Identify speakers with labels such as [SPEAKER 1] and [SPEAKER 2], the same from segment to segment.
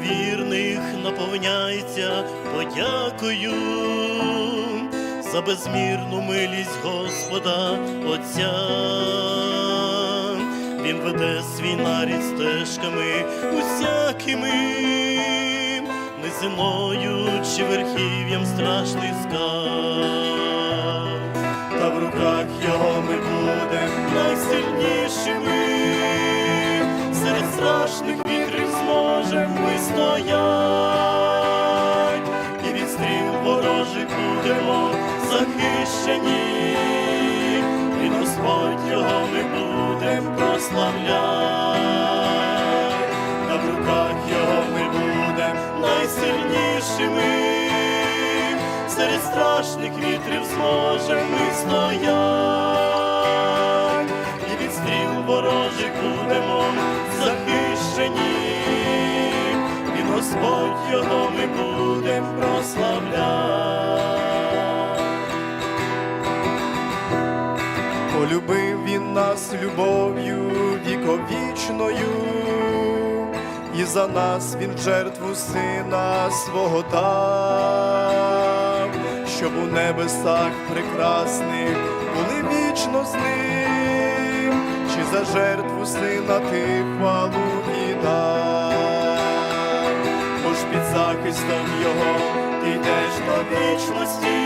[SPEAKER 1] вірних наповняється подякою за безмірну милість Господа Отця. Він веде свій нарід стежками усякими, низиною чи верхів'ям страшних скал. Та в руках його ми будем найсильнішими, захищені, і Господь його ми будем прославляти, та в руках його ми будем найсильнішими, серед страшних вітрів зможем ми стоять, і від стріл ворожих будемо захищені, і Господь його ми будем прославляти.
[SPEAKER 2] Полюбив він нас любов'ю віковічною, і за нас він жертву сина свого дав, щоб у небесах прекрасних були вічно з ним, чи за жертву сина ти хвалу віддав, бо ж під захистом його ти йдеш до
[SPEAKER 1] вічності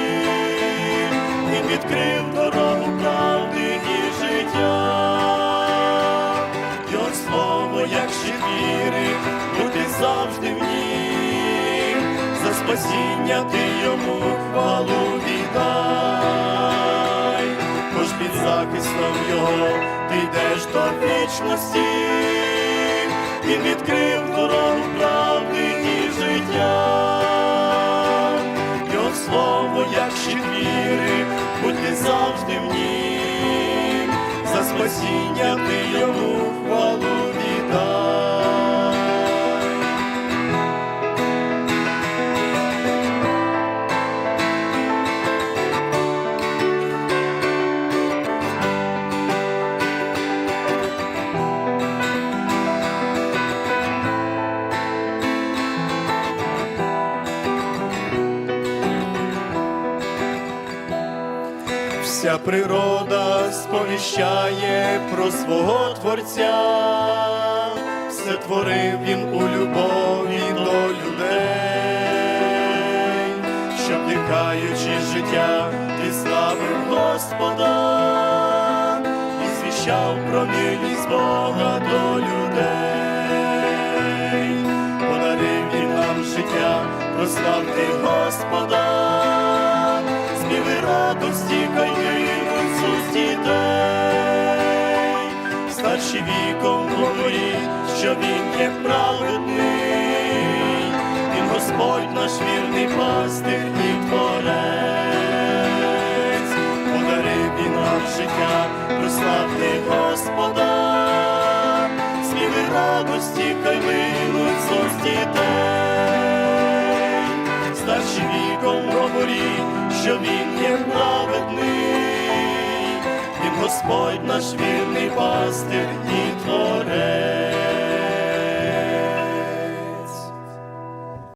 [SPEAKER 1] і відкрив дорогу щит віри, бути завжди в нім, за спасіння ти йому хвалу віддай, ж під захистом його ти йдеш до вічності, він відкрив дорогу правди і життя. Його слово, як щит віри, будьте завжди в нім, за спасіння ти йому хвалу Вся природа сповіщає про свого Творця, все творив він у любові до людей, щоб дихаючи життя, ти славив Господа і звіщав про милість Бога до людей, подарив він нам життя, прославте Господа радості, з дітей, старші віком говоріть, що він є праведний, він Господь наш вірний пастир і творець, подарив він нам життя, прославте Господа, співи радості, хай гинуть з дітей, що він є праведний, він Господь наш вірний пастир і творець.